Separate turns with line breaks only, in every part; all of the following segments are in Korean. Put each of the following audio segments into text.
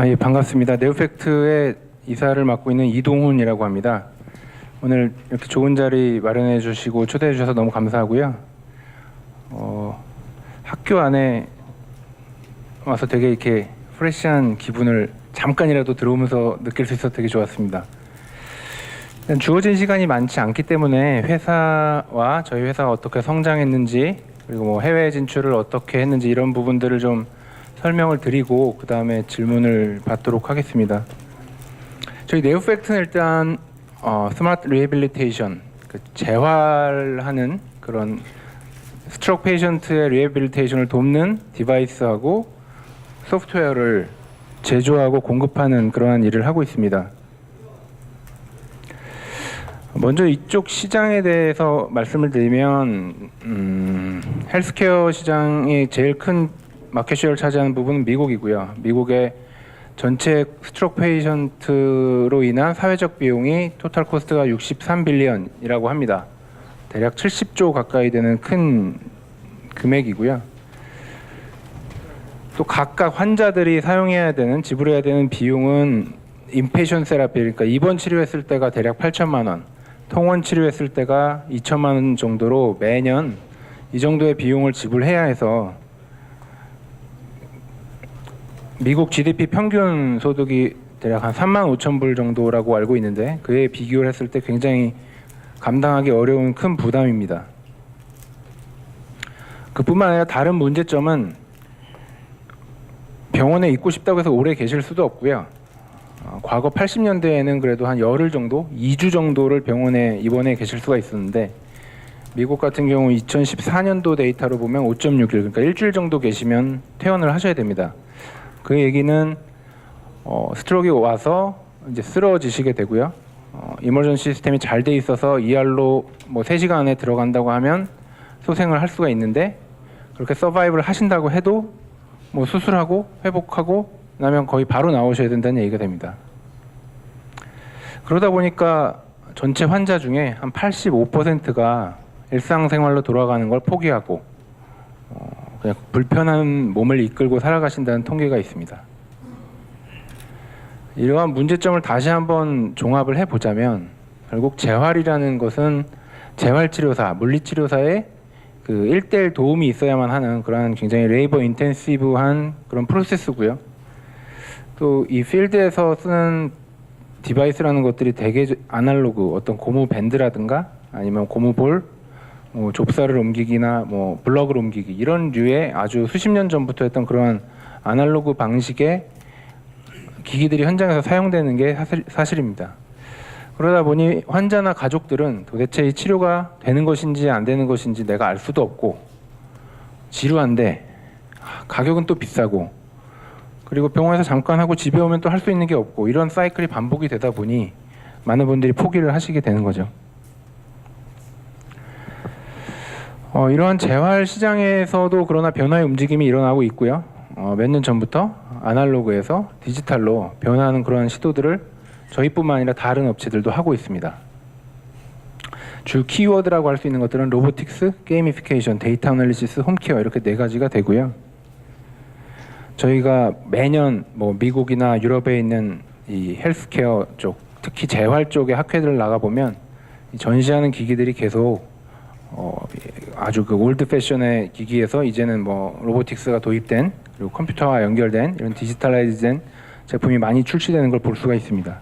아, 예, 반갑습니다. 네오팩트의 이사를 맡고 있는 이동훈이라고 합니다. 오늘 이렇게 좋은 자리 마련해 주시고 초대해 주셔서 너무 감사하고요. 어, 학교 안에 와서 되게 이렇게 프레시한 기분을 잠깐이라도 들어오면서 느낄 수 있어서 되게 좋았습니다. 주어진 시간이 많지 않기 때문에 회사와 저희 회사가 어떻게 성장했는지 그리고 뭐 해외 진출을 어떻게 했는지 이런 부분들을 좀 설명을 드리고 그 다음에 질문을 받도록 하겠습니다. 저희 네오팩트는 일단 어, 스마트 리해빌리테이션 그 재활하는 그런 스트로크 페이션트의 리해빌리테이션을 돕는 디바이스하고 소프트웨어를 제조하고 공급하는 그러한 일을 하고 있습니다. 먼저 이쪽 시장에 대해서 말씀을 드리면 음, 헬스케어 시장이 제일 큰 마켓쉐어를 차지하는 부분은 미국이고요. 미국의 전체 스트로크 페이션트로 인한 사회적 비용이 토탈 코스트가 63빌리언이라고 합니다. 대략 70조 가까이 되는 큰 금액이고요. 또 각각 환자들이 사용해야 되는 지불해야 되는 비용은 인페이션 세라피 그러니까 입원 치료했을 때가 대략 8천만 원, 통원 치료했을 때가 2천만 원 정도로 매년 이 정도의 비용을 지불해야 해서 미국 GDP 평균 소득이 대략 한 3만 5천 불 정도라고 알고 있는데 그에 비교를 했을 때 굉장히 감당하기 어려운 큰 부담입니다. 그뿐만 아니라 다른 문제점은 병원에 있고 싶다고 해서 오래 계실 수도 없고요. 어, 과거 80년대에는 그래도 한 열흘 정도, 2주 정도를 병원에 입원해 계실 수가 있었는데 미국 같은 경우 2014년도 데이터로 보면 5.6일 그러니까 일주일 정도 계시면 퇴원을 하셔야 됩니다. 그 얘기는 어, 스트로크가 와서 이제 쓰러지시게 되고요. 어, 이머전 시스템이 잘 돼 있어서 ER로 뭐 3시간 안에 들어간다고 하면 소생을 할 수가 있는데 그렇게 서바이브를 하신다고 해도 뭐 수술하고 회복하고 나면 거의 바로 나오셔야 된다는 얘기가 됩니다. 그러다 보니까 전체 환자 중에 한 85%가 일상생활로 돌아가는 걸 포기하고 어, 그냥 불편한 몸을 이끌고 살아가신다는 통계가 있습니다. 이러한 문제점을 다시 한번 종합을 해보자면 결국 재활이라는 것은 재활치료사, 물리치료사의 그 1대1 도움이 있어야만 하는 그런 굉장히 레이버 인텐시브한 그런 프로세스고요. 또 이 필드에서 쓰는 디바이스라는 것들이 되게 아날로그 어떤 고무 밴드라든가 아니면 고무 볼, 뭐 좁쌀을 옮기기나 뭐 블럭을 옮기기 이런 류의 아주 수십 년 전부터 했던 그런 아날로그 방식의 기기들이 현장에서 사용되는 게 사실, 사실입니다. 그러다 보니 환자나 가족들은 도대체 이 치료가 되는 것인지 안 되는 것인지 내가 알 수도 없고 지루한데 가격은 또 비싸고 그리고 병원에서 잠깐 하고 집에 오면 또 할 수 있는 게 없고 이런 사이클이 반복이 되다 보니 많은 분들이 포기를 하시게 되는 거죠. 어, 이러한 재활 시장에서도 그러나 변화의 움직임이 일어나고 있고요. 어, 몇 년 전부터 아날로그에서 디지털로 변화하는 그러한 시도들을 저희뿐만 아니라 다른 업체들도 하고 있습니다. 주 키워드라고 할 수 있는 것들은 로보틱스, 게이미피케이션, 데이터 애널리시스, 홈케어 이렇게 네 가지가 되고요. 저희가 매년 뭐 미국이나 유럽에 있는 이 헬스케어 쪽, 특히 재활 쪽의 학회들을 나가 보면 전시하는 기기들이 계속 어, 아주 그 올드 패션의 기기에서 이제는 뭐 로보틱스가 도입된 그리고 컴퓨터와 연결된 이런 디지털라이즈된 제품이 많이 출시되는 걸 볼 수가 있습니다.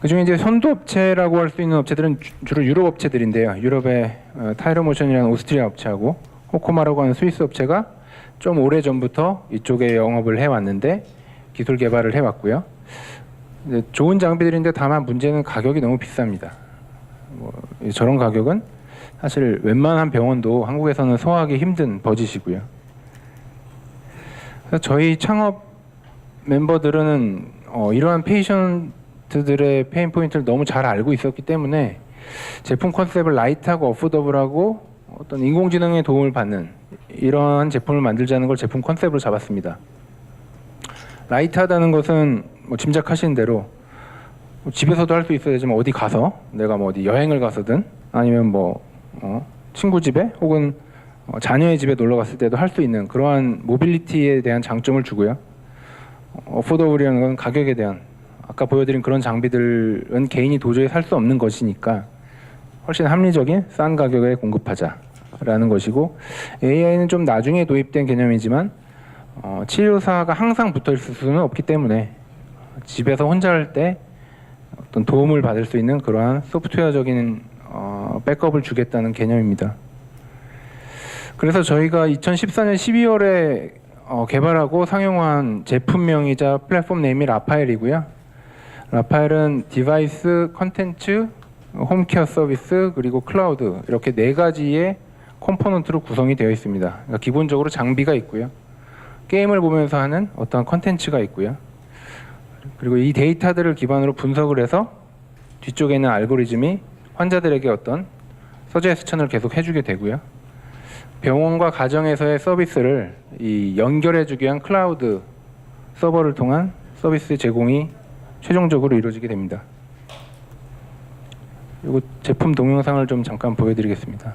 그중에 이제 선도 업체라고 할 수 있는 업체들은 주- 주로 유럽 업체들인데요. 유럽의 어, 타이러모션이라는 오스트리아 업체하고 호코마라고 하는 스위스 업체가 좀 오래 전부터 이쪽에 영업을 해왔는데 기술 개발을 해왔고요. 이제 좋은 장비들인데 다만 문제는 가격이 너무 비쌉니다. 뭐 저런 가격은 사실 웬만한 병원도 한국에서는 소화하기 힘든 버짓이고요. 저희 창업 멤버들은 어, 이러한 페이션트들의 페인 포인트를 너무 잘 알고 있었기 때문에 제품 컨셉을 라이트하고 어포더블하고 어떤 인공지능의 도움을 받는 이러한 제품을 만들자는 걸 제품 컨셉으로 잡았습니다. 라이트하다는 것은 뭐 짐작하시는 대로 뭐 집에서도 할 수 있어야 되지만 어디 가서 내가 뭐 어디 여행을 가서든 아니면 뭐 어, 친구 집에 혹은 어, 자녀의 집에 놀러 갔을 때도 할 수 있는 그러한 모빌리티에 대한 장점을 주고요. 어포더블이라는 건 가격에 대한 아까 보여드린 그런 장비들은 개인이 도저히 살 수 없는 것이니까 훨씬 합리적인 싼 가격에 공급하자라는 것이고 AI는 좀 나중에 도입된 개념이지만 어, 치료사가 항상 붙어 있을 수는 없기 때문에 집에서 혼자 할 때 어떤 도움을 받을 수 있는 그러한 소프트웨어적인 어, 백업을 주겠다는 개념입니다. 그래서 저희가 2014년 12월에 어, 개발하고 상용한 제품명이자 플랫폼 네임이 라파엘이고요. 라파엘은 디바이스, 컨텐츠, 홈케어 서비스 그리고 클라우드 이렇게 네 가지의 컴포넌트로 구성이 되어 있습니다. 그러니까 기본적으로 장비가 있고요. 게임을 보면서 하는 어떤 컨텐츠가 있고요. 그리고 이 데이터들을 기반으로 분석을 해서 뒤쪽에 있는 알고리즘이 환자들에게 어떤 서제스천을 계속 해주게 되고요. 병원과 가정에서의 서비스를 이 연결해주기 위한 클라우드 서버를 통한 서비스 제공이 최종적으로 이루어지게 됩니다. 그리고 제품 동영상을 좀 잠깐 보여드리겠습니다.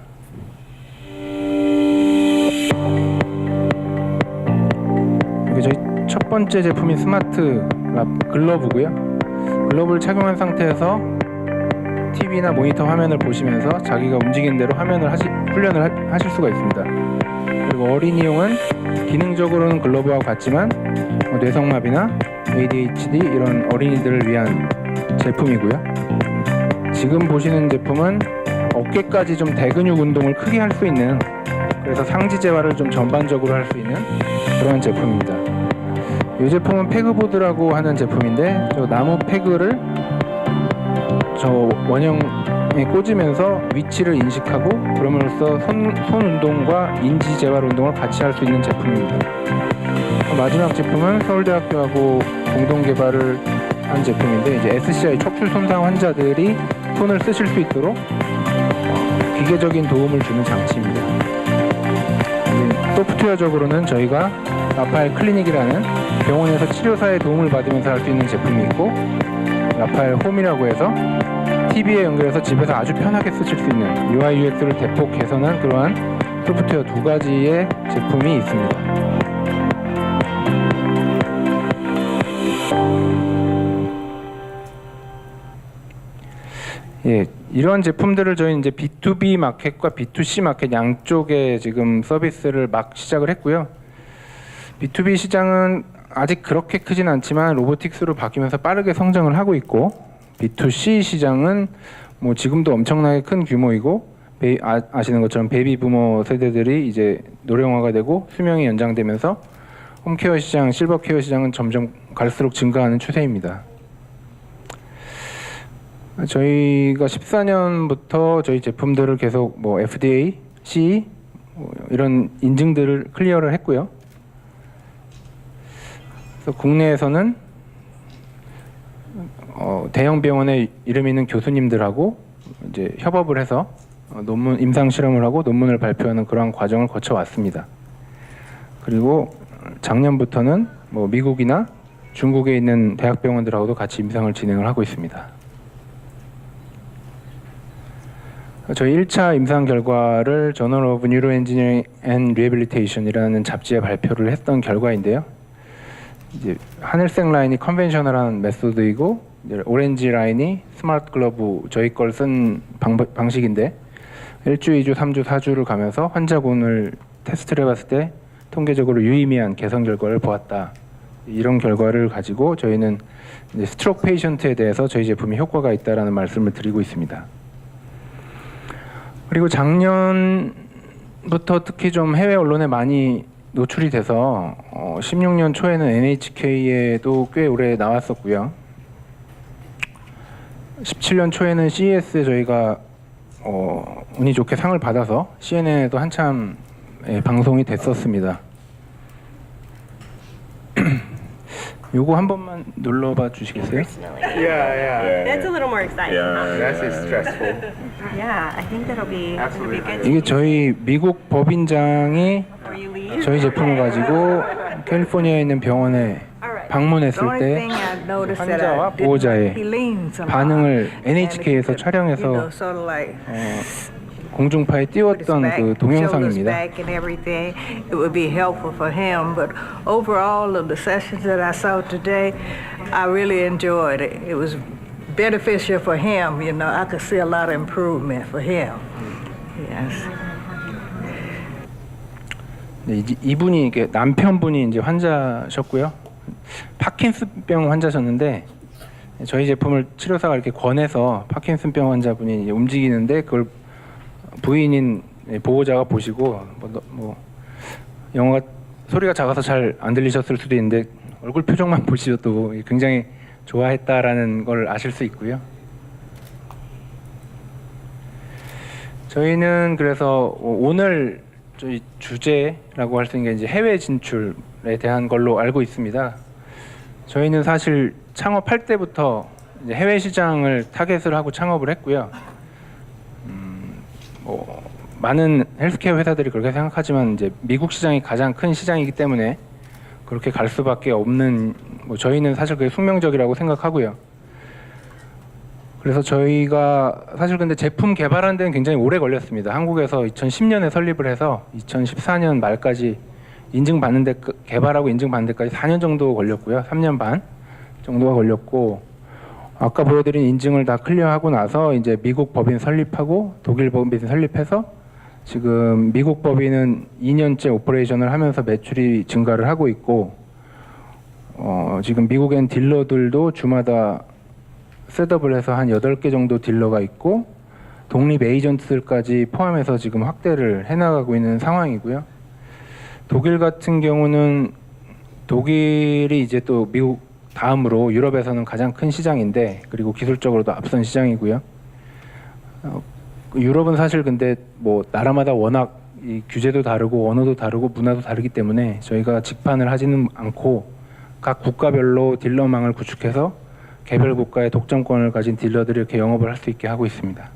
이게 저희 첫 번째 제품인 스마트 랍 글러브고요. 글러브를 착용한 상태에서 TV나 모니터 화면을 보시면서 자기가 움직이는 대로 화면을 하시, 훈련을 하, 하실 수가 있습니다. 그리고 어린이용은 기능적으로는 글러브와 같지만 어, 뇌성마비나 ADHD 이런 어린이들을 위한 제품이고요. 지금 보시는 제품은 어깨까지 좀 대근육 운동을 크게 할 수 있는 그래서 상지 재활을 좀 전반적으로 할 수 있는 그런 제품입니다. 이 제품은 페그보드라고 하는 제품인데 저 나무 페그를 저 원형에 꽂으면서 위치를 인식하고 그럼으로써 손, 손 운동과 인지 재활 운동을 같이 할 수 있는 제품입니다. 마지막 제품은 서울대학교하고 공동 개발을 한 제품인데 이제 SCI 척추 손상 환자들이 손을 쓰실 수 있도록 어, 기계적인 도움을 주는 장치입니다. 소프트웨어적으로는 저희가 라파엘 클리닉이라는 병원에서 치료사의 도움을 받으면서 할 수 있는 제품이 있고 라파엘 홈이라고 해서 TV에 연결해서 집에서 아주 편하게 쓰실 수 있는 UI UX를 대폭 개선한 그러한 소프트웨어 두 가지의 제품이 있습니다. 예, 이런 제품들을 저희 이제 B2B 마켓과 B2C 마켓 양쪽에 지금 서비스를 막 시작을 했고요. B2B 시장은 아직 그렇게 크진 않지만 로보틱스로 바뀌면서 빠르게 성장을 하고 있고 B2C 시장은 뭐 지금도 엄청나게 큰 규모이고 아, 아시는 것처럼 베이비 부모 세대들이 이제 노령화가 되고 수명이 연장되면서 홈케어 시장, 실버케어 시장은 점점 갈수록 증가하는 추세입니다. 저희가 14년부터 저희 제품들을 계속 뭐 FDA, CE 뭐 이런 인증들을 클리어를 했고요. 그래서 국내에서는 어, 대형 병원에 이름 있는 교수님들하고 이제 협업을 해서 어, 논문 임상 실험을 하고 논문을 발표하는 그러한 과정을 거쳐 왔습니다. 그리고 작년부터는 뭐 미국이나 중국에 있는 대학병원들하고도 같이 임상을 진행을 하고 있습니다. 저희 1차 임상 결과를 저널 오브 뉴로 엔지니어링 앤 리해빌리테이션이라는 잡지에 발표를 했던 결과인데요. 이제 하늘색 라인이 컨벤셔널한 메소드이고 오렌지 라인이 스마트 글러브 저희 걸 쓴 방식인데 1주, 2주, 3주, 4주를 가면서 환자군을 테스트를 해봤을 때 통계적으로 유의미한 개선 결과를 보았다. 이런 결과를 가지고 저희는 이제 스트로크 페이션트에 대해서 저희 제품이 효과가 있다라는 말씀을 드리고 있습니다. 그리고 작년부터 특히 좀 해외 언론에 많이 노출이 돼서 어, 16년 초에는 NHK에도 꽤 오래 나왔었고요. 17년 초에는 CES에 저희가 어, 운이 좋게 상을 받아서 CNN에도 한참 예, 방송이 됐었습니다. 요거 한 번만 눌러봐 주시겠어요?
personally.
Yeah, yeah.
That's a little more exciting. huh?
That's is stressful.
Yeah, I think that'll be, that'll be good.
이게 저희 미국 법인장이
Before you leave.
저희 제품을 가지고 캘리포니아에 있는 병원에 방문했을
The only
때
thing I noticed that
환자와
I did
보호자의
he leaned somehow.
반응을
And
NHK에서
you know,
촬영해서
sort of like
어, 공중파에 띄웠던 그 동영상입니다.
back and everything. It would be helpful for him. But overall, of the sessions that I saw today, I really enjoyed it. It was beneficial for him. You know, I could see a lot of improvement for him. Yes.
네, 이- 이분이 이게 남편분이 이제 환자셨고요. 파킨슨병 환자셨는데 저희 제품을 치료사가 이렇게 권해서 파킨슨병 환자분이 이제 움직이는데 그걸 부인인 보호자가 보시고 뭐, 너- 뭐 영어가 소리가 작아서 잘 안 들리셨을 수도 있는데 얼굴 표정만 보시셔도 굉장히 좋아했다라는 걸 아실 수 있고요. 저희는 그래서 오늘 저희 주제라고 할 수 있는 게 이제 해외 진출에 대한 걸로 알고 있습니다. 저희는 사실 창업할 때부터 해외 시장을 타겟을 하고 창업을 했고요. 음, 뭐 많은 헬스케어 회사들이 그렇게 생각하지만 이제 미국 시장이 가장 큰 시장이기 때문에 그렇게 갈 수밖에 없는 뭐 저희는 사실 그게 숙명적이라고 생각하고요. 그래서 저희가 사실 근데 제품 개발하는 데는 굉장히 오래 걸렸습니다. 한국에서 2010년에 설립을 해서 2014년 말까지 인증받는 데 개발하고 인증받는 데까지 4년 정도 걸렸고요. 3년 반 정도가 걸렸고 아까 보여드린 인증을 다 클리어하고 나서 이제 미국 법인 설립하고 독일 법인 설립해서 지금 미국 법인은 2년째 오퍼레이션을 하면서 매출이 증가를 하고 있고 어, 지금 미국엔 딜러들도 주마다 셋업을 해서 한 8개 정도 딜러가 있고 독립 에이전트들까지 포함해서 지금 확대를 해나가고 있는 상황이고요. 독일 같은 경우는 독일이 이제 또 미국 다음으로 유럽에서는 가장 큰 시장인데 그리고 기술적으로도 앞선 시장이고요. 어, 유럽은 사실 근데 뭐 나라마다 워낙 이 규제도 다르고 언어도 다르고 문화도 다르기 때문에 저희가 직판을 하지는 않고 각 국가별로 딜러망을 구축해서 개별 국가의 독점권을 가진 딜러들이 이렇게 영업을 할 수 있게 하고 있습니다.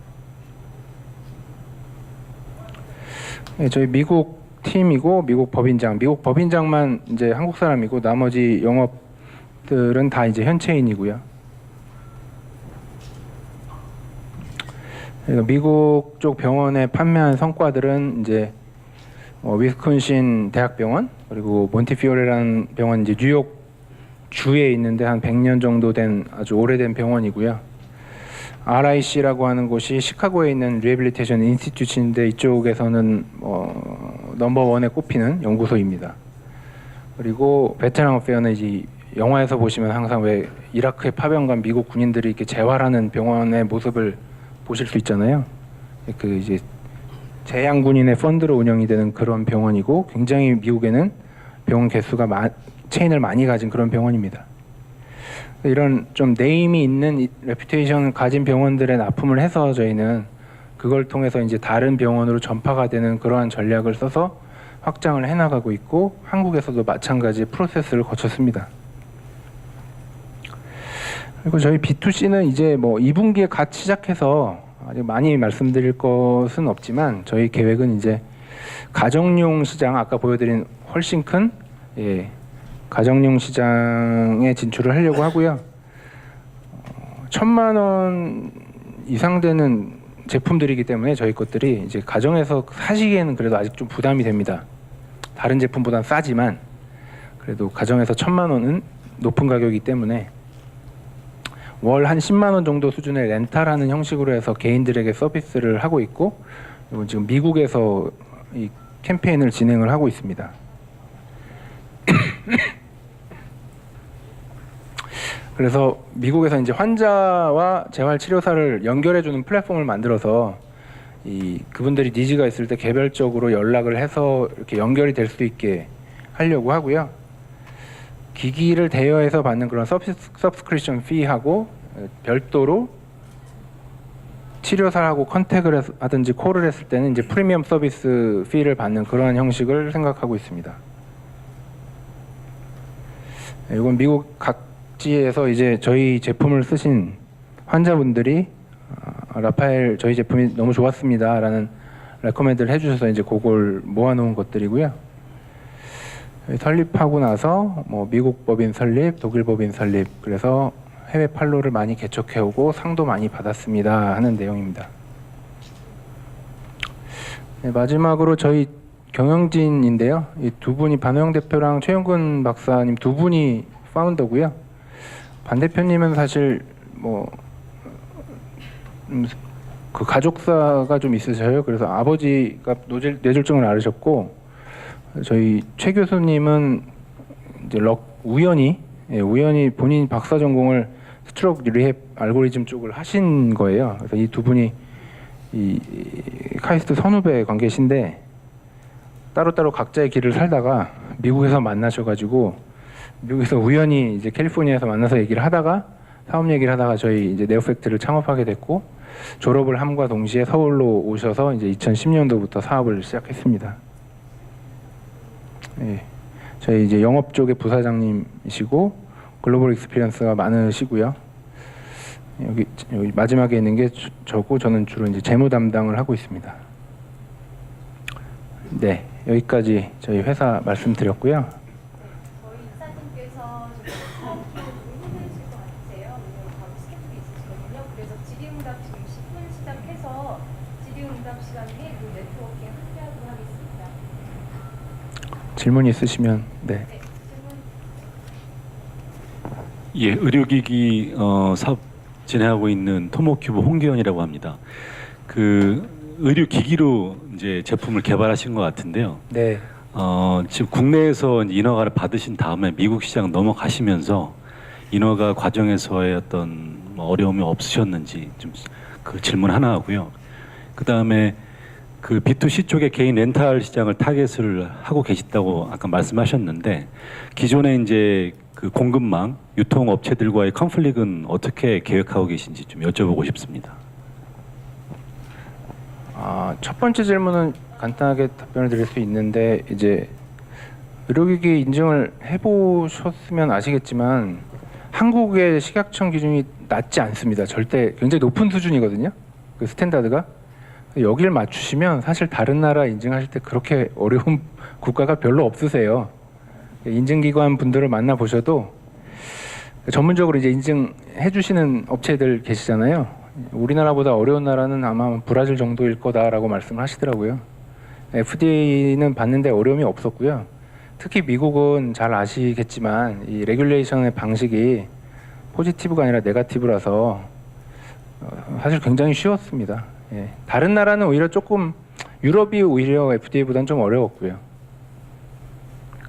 네, 저희 미국 팀이고 미국 법인장, 미국 법인장만 이제 한국 사람이고 나머지 영업 들은 다 이제 현채인이고요. 그리고 미국 쪽 병원에 판매한 성과들은 이제 어, 위스콘신 대학병원 그리고 몬티피오레라는 병원 이제 뉴욕 주에 있는데 한 100년 정도 된 아주 오래된 병원이고요. RIC라고 하는 곳이 시카고에 있는 리해빌리테이션 인스티튜트인데 이쪽에서는 어, 넘버 원에 꼽히는 연구소입니다. 그리고 베테랑 어페어는 이제 영화에서 보시면 항상 왜 이라크에 파병 간 미국 군인들이 이렇게 재활하는 병원의 모습을 보실 수 있잖아요. 그 이제 재향군인의 펀드로 운영이 되는 그런 병원이고 굉장히 미국에는 병원 개수가 마, 체인을 많이 가진 그런 병원입니다. 이런 좀 네임이 있는 이- 레퓨테이션을 가진 병원들에 납품을 해서 저희는 그걸 통해서 이제 다른 병원으로 전파가 되는 그러한 전략을 써서 확장을 해나가고 있고 한국에서도 마찬가지 프로세스를 거쳤습니다. 그리고 저희 B2C는 이제 뭐 2분기에 갓 시작해서 아직 많이 말씀드릴 것은 없지만 저희 계획은 이제 가정용 시장 아까 보여드린 훨씬 큰 예, 가정용 시장에 진출을 하려고 하고요. 어, 천만 원 이상 되는 제품들이기 때문에 저희 것들이 이제 가정에서 사시기에는 그래도 아직 좀 부담이 됩니다. 다른 제품보다 싸지만 그래도 가정에서 천만 원은 높은 가격이기 때문에 월 한 10만 원 정도 수준의 렌탈하는 형식으로 해서 개인들에게 서비스를 하고 있고 지금 미국에서 이 캠페인을 진행을 하고 있습니다. 그래서 미국에서 이제 환자와 재활 치료사를 연결해 주는 플랫폼을 만들어서 이 그분들이 니즈가 있을 때 개별적으로 연락을 해서 이렇게 연결이 될 수 있게 하려고 하고요. 기기를 대여해서 받는 그런 서브스크립션 피하고 별도로 치료사하고 컨택을 했- 하든지 콜을 했을 때는 이제 프리미엄 서비스 피를 받는 그러한 형식을 생각하고 있습니다. 네, 이건 미국 각지에서 이제 저희 제품을 쓰신 환자분들이 아, 라파엘 저희 제품이 너무 좋았습니다라는 레코멘드를 해주셔서 이제 그걸 모아놓은 것들이고요. 설립하고 나서 뭐 미국 법인 설립, 독일 법인 설립 그래서 해외 판로를 많이 개척해오고 상도 많이 받았습니다 하는 내용입니다. 네, 마지막으로 저희 경영진인데요. 이 두 분이 반호영 대표랑 최영근 박사님 두 분이 파운더고요. 반 대표님은 사실 뭐 음, 그 가족사가 좀 있으셔요. 그래서 아버지가 뇌졸중을 앓으셨고 저희 최 교수님은 이제 럭 우연히 예, 우연히 본인 박사 전공을 스트로크 리헵 알고리즘 쪽을 하신 거예요. 그래서 이 두 분이 이, 이 카이스트 선후배 관계신데 따로따로 각자의 길을 살다가 미국에서 만나셔가지고 미국에서 우연히 이제 캘리포니아에서 만나서 얘기를 하다가 사업 얘기를 하다가 저희 이제 네오팩트를 창업하게 됐고 졸업을 함과 동시에 서울로 오셔서 이제 2010년도부터 사업을 시작했습니다. 예. 저희 이제 영업 쪽의 부사장님이시고 글로벌 익스피리언스가 많으시고요. 여기, 여기 마지막에 있는 게 저- 저고 저는 주로 이제 재무 담당을 하고 있습니다. 네, 여기까지 저희 회사 말씀드렸고요.
그래서 질의응답 지금 10분 시작해서 질의응답 시간에 그 네트워킹 함께 하도록 하겠습니다.
질문 있으시면 네.
예, 의료기기 어, 사업 진행하고 있는 토모큐브 홍기현이라고 합니다. 그 의료기기로 이제 제품을 개발하신 것 같은데요.
네.
어, 지금 국내에서 이제 인허가를 받으신 다음에 미국 시장 넘어가시면서 인허가 과정에서의 어떤 뭐 어려움이 없으셨는지 좀 그 질문 하나 하고요. 그 다음에 그 B2C 쪽에 개인 렌탈 시장을 타겟을 하고 계시다고 아까 말씀하셨는데 기존에 이제 그 공급망 유통 업체들과의 컨플릭은 어떻게 계획하고 계신지 좀 여쭤보고 싶습니다.
아, 첫 번째 질문은 간단하게 답변을 드릴 수 있는데 이제 의료기기 인증을 해보셨으면 아시겠지만 한국의 식약청 기준이 낮지 않습니다. 절대 굉장히 높은 수준이거든요. 그 스탠다드가 여기를 맞추시면 사실 다른 나라 인증하실 때 그렇게 어려운 국가가 별로 없으세요. 인증기관 분들을 만나 보셔도 전문적으로 이제 인증해 주시는 업체들 계시잖아요. 우리나라보다 어려운 나라는 아마 브라질 정도일 거다라고 말씀을 하시더라고요. FDA는 받는데 어려움이 없었고요. 특히 미국은 잘 아시겠지만 이 레귤레이션의 방식이 포지티브가 아니라 네가티브라서 어, 사실 굉장히 쉬웠습니다. 예. 다른 나라는 오히려 조금 유럽이 오히려 FDA보다는 좀 어려웠고요.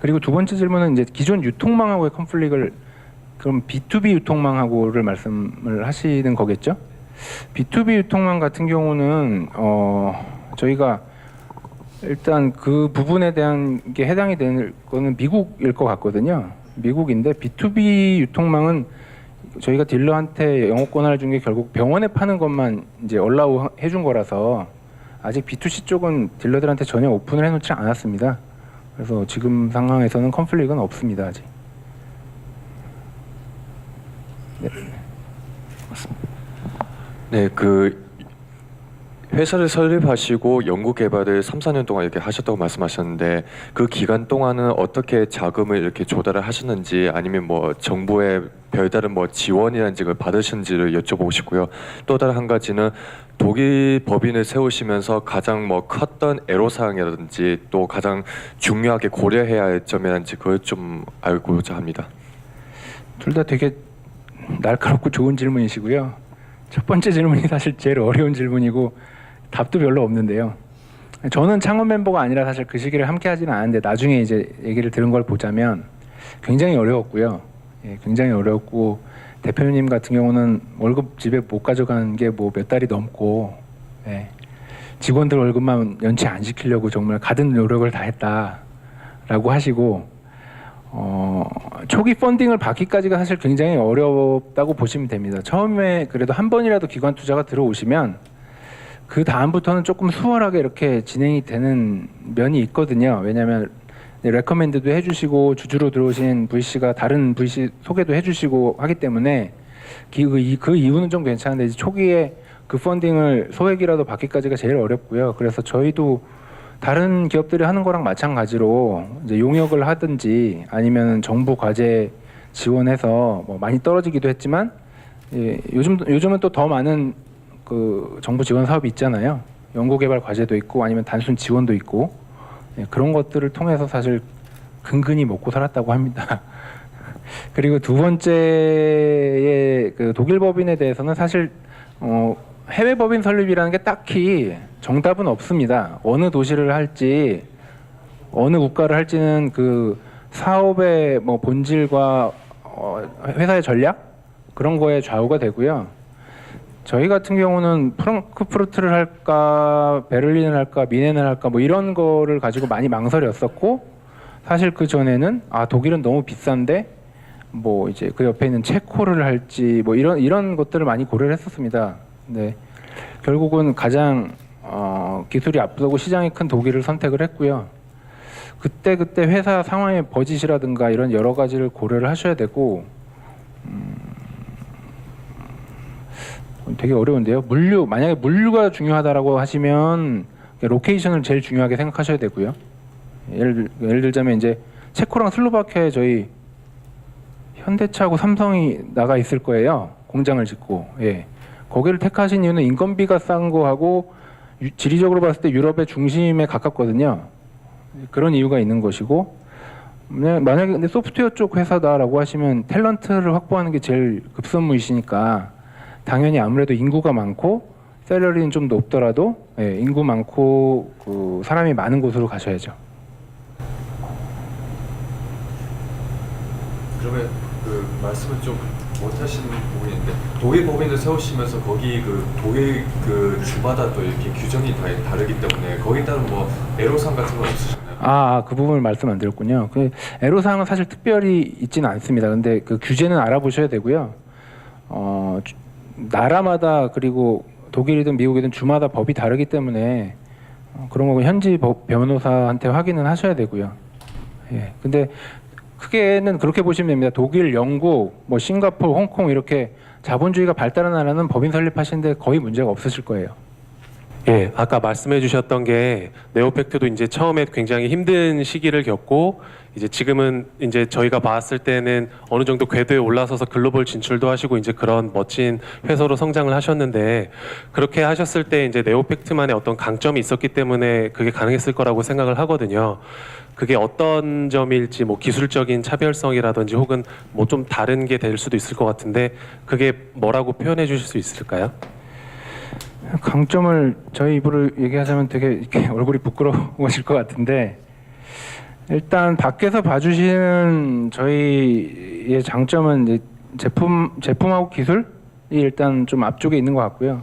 그리고 두 번째 질문은 이제 기존 유통망하고의 컨플릭을 그럼 B2B 유통망하고를 말씀을 하시는 거겠죠? B2B 유통망 같은 경우는 어 저희가 일단 그 부분에 대한 게 해당이 되는 거는 미국일 것 같거든요. 미국인데 B2B 유통망은 저희가 딜러한테 영업권을 준 게 결국 병원에 파는 것만 이제 얼라우 해준 거라서 아직 B2C 쪽은 딜러들한테 전혀 오픈을 해놓지 않았습니다. 그래서 지금 상황에서는 컨플릭은 없습니다 아직.
네, 그 회사를 설립하시고 연구 개발을 3, 4년 동안 이렇게 하셨다고 말씀하셨는데 그 기간 동안은 어떻게 자금을 이렇게 조달을 하셨는지 아니면 뭐 정부의 별다른 뭐 지원이라든지 걸 받으셨는지를 여쭤보고 싶고요. 또 다른 한 가지는 독일 법인을 세우시면서 가장 뭐 컸던 애로사항이라든지 또 가장 중요하게 고려해야 할 점이라든지 그걸 좀 알고자 합니다.
둘 다 되게 날카롭고 좋은 질문이시고요. 첫 번째 질문이 사실 제일 어려운 질문이고 답도 별로 없는데요. 저는 창업 멤버가 아니라 사실 그 시기를 함께 하지는 않았는데 나중에 이제 얘기를 들은 걸 보자면 굉장히 어려웠고요. 예, 굉장히 어려웠고 대표님 같은 경우는 월급 집에 못 가져가는 게뭐 몇 달이 넘고 예, 직원들 월급만 연체 안 시키려고 정말 가든 노력을 다 했다라고 하시고 어, 초기 펀딩을 받기까지가 사실 굉장히 어렵다고 보시면 됩니다. 처음에 그래도 한 번이라도 기관 투자가 들어오시면 그 다음부터는 조금 수월하게 이렇게 진행이 되는 면이 있거든요. 왜냐하면 레커멘드도 해주시고 주주로 들어오신 VC가 다른 VC 소개도 해주시고 하기 때문에 기- 그, 이- 그 이유는 좀 괜찮은데 초기에 그 펀딩을 소액이라도 받기까지가 제일 어렵고요. 그래서 저희도 다른 기업들이 하는 거랑 마찬가지로 이제 용역을 하든지 아니면 정부 과제 지원해서 뭐 많이 떨어지기도 했지만 예, 요즘 요즘은 또 더 많은 그 정부 지원 사업이 있잖아요. 연구개발 과제도 있고 아니면 단순 지원도 있고 예, 그런 것들을 통해서 사실 근근히 먹고 살았다고 합니다. 그리고 두 번째의 그 독일 법인에 대해서는 사실 어, 해외 법인 설립이라는 게 딱히 정답은 없습니다. 어느 도시를 할지 어느 국가를 할지는 그 사업의 뭐 본질과 어, 회사의 전략 그런 거에 좌우가 되고요. 저희 같은 경우는 프랑크푸르트를 할까 베를린을 할까 미넨을 할까 뭐 이런 거를 가지고 많이 망설였었고 사실 그 전에는 아 독일은 너무 비싼데 뭐 이제 그 옆에 있는 체코를 할지 뭐 이런 이런 것들을 많이 고려를 했었습니다. 네 결국은 가장 어, 기술이 앞서고 시장이 큰 독일을 선택을 했고요. 그때 그때 회사 상황의 버짓이라든가 이런 여러 가지를 고려를 하셔야 되고 음, 되게 어려운데요. 물류 만약에 물류가 중요하다라고 하시면 로케이션을 제일 중요하게 생각하셔야 되고요. 예를 들- 예를 들자면 이제 체코랑 슬로바키아에 저희 현대차하고 삼성이 나가 있을 거예요. 공장을 짓고 예. 거기를 택하신 이유는 인건비가 싼 거하고 유- 지리적으로 봤을 때 유럽의 중심에 가깝거든요. 그런 이유가 있는 것이고 만약- 만약에 근데 소프트웨어 쪽 회사다라고 하시면 탤런트를 확보하는 게 제일 급선무이시니까 당연히 아무래도 인구가 많고 셀러리는 좀 높더라도 예, 인구 많고 그 사람이 많은 곳으로 가셔야죠.
그러면 그 말씀을 좀 못하시는 부분인데 독일 법인을 세우시면서 거기 그 독일 그 주마다 또 이렇게 규정이 다 다르기 때문에 거기에 따른 뭐 애로사항 같은 건 없으셨나요?
아, 그 부분을 말씀 안 드렸군요. 그 애로사항은 사실 특별히 있지는 않습니다. 근데 그 규제는 알아보셔야 되고요. 어, 주- 나라마다 그리고 독일이든 미국이든 주마다 법이 다르기 때문에 어, 그런 거 현지 법 변호사한테 확인은 하셔야 되고요. 예. 근데 크게는 그렇게 보시면 됩니다. 독일, 영국, 뭐 싱가포르, 홍콩 이렇게 자본주의가 발달한 나라는 법인 설립하시는데 거의 문제가 없으실 거예요.
예, 아까 말씀해 주셨던 게 네오팩트도 이제 처음에 굉장히 힘든 시기를 겪고 이제 지금은 이제 저희가 봤을 때는 어느 정도 궤도에 올라서서 글로벌 진출도 하시고 이제 그런 멋진 회사로 성장을 하셨는데 그렇게 하셨을 때 이제 네오팩트만의 어떤 강점이 있었기 때문에 그게 가능했을 거라고 생각을 하거든요. 그게 어떤 점일지 뭐 기술적인 차별성이라든지 혹은 뭐 좀 다른 게 될 수도 있을 것 같은데 그게 뭐라고 표현해 주실 수 있을까요?
강점을 저희 입으로 얘기하자면 되게 이렇게 얼굴이 부끄러우실 것 같은데 일단 밖에서 봐주시는 저희의 장점은 제품 제품하고 기술이 일단 좀 앞쪽에 있는 것 같고요.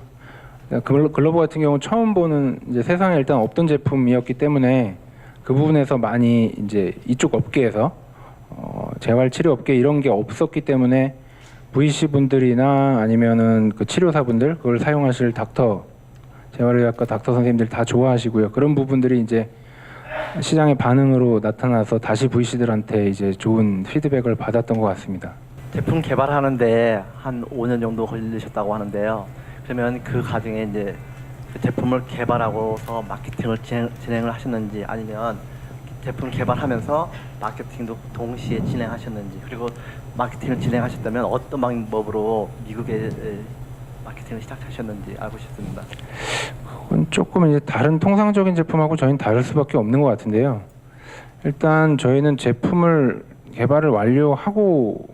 글로- 글로버 같은 경우 처음 보는 세상에 일단 없던 제품이었기 때문에 그 부분에서 많이 이제 이쪽 업계에서 어, 재활 치료 업계 이런 게 없었기 때문에 VC 분들이나 아니면은 그 치료사분들 그걸 사용하실 닥터 재활의학과 닥터 선생님들 다 좋아하시고요. 그런 부분들이 이제 시장의 반응으로 나타나서 다시 VC들한테 이제 좋은 피드백을 받았던 것 같습니다.
제품 개발하는데 한 5년 정도 걸리셨다고 하는데요. 그러면 그 과정에 이제 그 제품을 개발하고서 마케팅을 진행, 진행을 하셨는지 아니면 제품 개발하면서 마케팅도 동시에 진행하셨는지 그리고 마케팅을 진행하셨다면 어떤 방법으로 미국에 에, 마케팅을 시작하셨는지 알고 싶습니다.
그건 조금 이제 다른 통상적인 제품하고 저희는 다를 수밖에 없는 것 같은데요. 일단 저희는 제품을 개발을 완료하고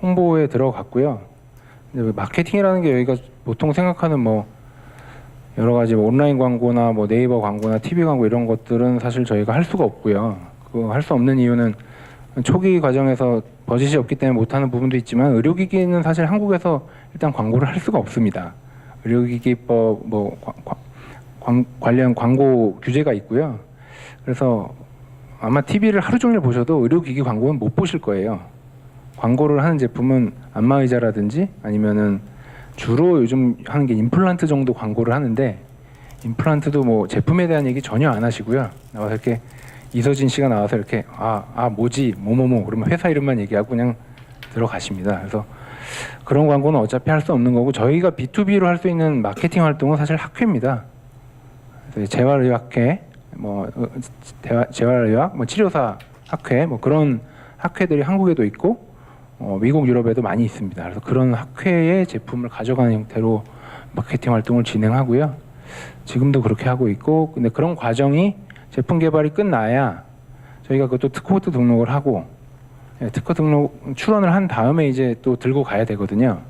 홍보에 들어갔고요. 마케팅이라는 게 여기가 보통 생각하는 뭐 여러 가지 뭐 온라인 광고나 뭐 네이버 광고나 TV 광고 이런 것들은 사실 저희가 할 수가 없고요. 그거 할수 없는 이유는 초기 과정에서 버짓이 없기 때문에 못하는 부분도 있지만 의료기기는 사실 한국에서 일단 광고를 할 수가 없습니다. 의료기기법 뭐 과- 과- 광- 관련 광고 규제가 있고요. 그래서 아마 TV를 하루 종일 보셔도 의료기기 광고는 못 보실 거예요. 광고를 하는 제품은 안마의자라든지 아니면은 주로 요즘 하는 게 임플란트 정도 광고를 하는데 임플란트도 뭐 제품에 대한 얘기 전혀 안 하시고요. 나와서 이렇게 이서진 씨가 나와서 이렇게 아, 아 뭐지 뭐뭐뭐 그러면 회사 이름만 얘기하고 그냥 들어가십니다. 그래서 그런 광고는 어차피 할 수 없는 거고 저희가 B2B로 할 수 있는 마케팅 활동은 사실 학회입니다. 재활의학회, 뭐 어, 재활의학, 뭐 치료사 학회, 뭐 그런 학회들이 한국에도 있고 어, 미국 유럽에도 많이 있습니다. 그래서 그런 학회의 제품을 가져가는 형태로 마케팅 활동을 진행하고요. 지금도 그렇게 하고 있고 근데 그런 과정이 제품 개발이 끝나야 저희가 그것도 특허도 등록을 하고 예, 특허 등록 출원을 한 다음에 이제 또 들고 가야 되거든요.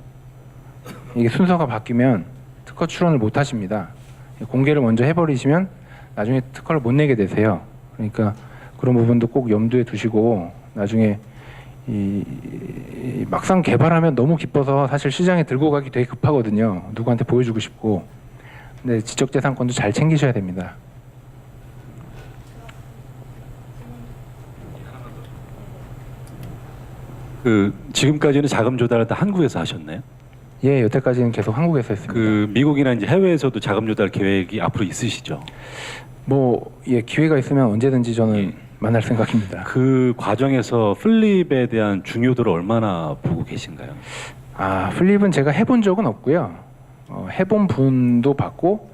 이게 순서가 바뀌면 특허 출원을 못 하십니다. 공개를 먼저 해버리시면 나중에 특허를 못 내게 되세요. 그러니까 그런 부분도 꼭 염두에 두시고 나중에 이, 이 막상 개발하면 너무 기뻐서 사실 시장에 들고 가기 되게 급하거든요. 누구한테 보여주고 싶고. 근데 지적재산권도 잘 챙기셔야 됩니다.
그 지금까지는 자금 조달을 다 한국에서 하셨나요?
예, 여태까지는 계속 한국에서 했습니다.
그 미국이나 이제 해외에서도 자금 조달 계획이 앞으로 있으시죠?
뭐 예, 기회가 있으면 언제든지 저는
예.
만날 생각입니다.
그 과정에서 플립에 대한 중요도를 얼마나 보고 계신가요?
아, 플립은 제가 해본 적은 없고요. 어, 해본 분도 봤고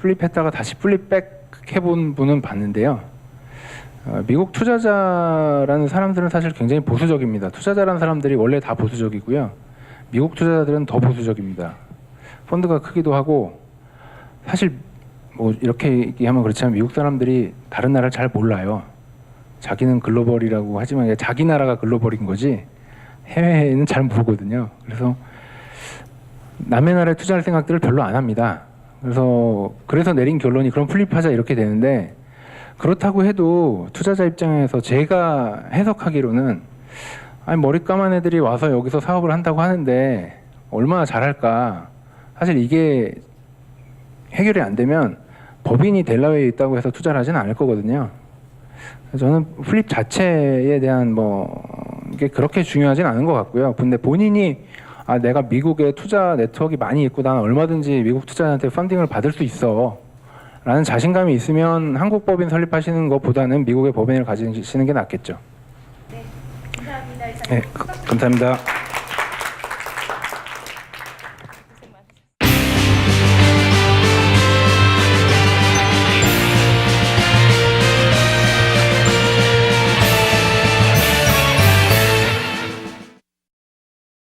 플립했다가 다시 플립백 해본 분은 봤는데요. 어, 미국 투자자라는 사람들은 사실 굉장히 보수적입니다. 투자자라는 사람들이 원래 다 보수적이고요. 미국 투자자들은 더 보수적입니다. 펀드가 크기도 하고 사실 뭐 이렇게 얘기하면 그렇지만 미국 사람들이 다른 나라를 잘 몰라요. 자기는 글로벌이라고 하지만 자기 나라가 글로벌인 거지 해외에는 잘 모르거든요. 그래서 남의 나라에 투자할 생각들을 별로 안 합니다. 그래서 그래서 내린 결론이 그럼 플립하자 이렇게 되는데 그렇다고 해도 투자자 입장에서 제가 해석하기로는 아니 머리 까만 애들이 와서 여기서 사업을 한다고 하는데 얼마나 잘할까 사실 이게 해결이 안 되면 법인이 델라웨이에 있다고 해서 투자를 하지는 않을 거거든요. 저는 플립 자체에 대한 뭐 이게 그렇게 중요하진 않은 것 같고요. 근데 본인이 아 내가 미국에 투자 네트워크가 많이 있고 난 얼마든지 미국 투자자한테 펀딩을 받을 수 있어. 라는 자신감이 있으면 한국 법인 설립하시는 것보다는 미국의 법인을 가지시는 게 낫겠죠.
네, 감사합니다.
네, 감사합니다.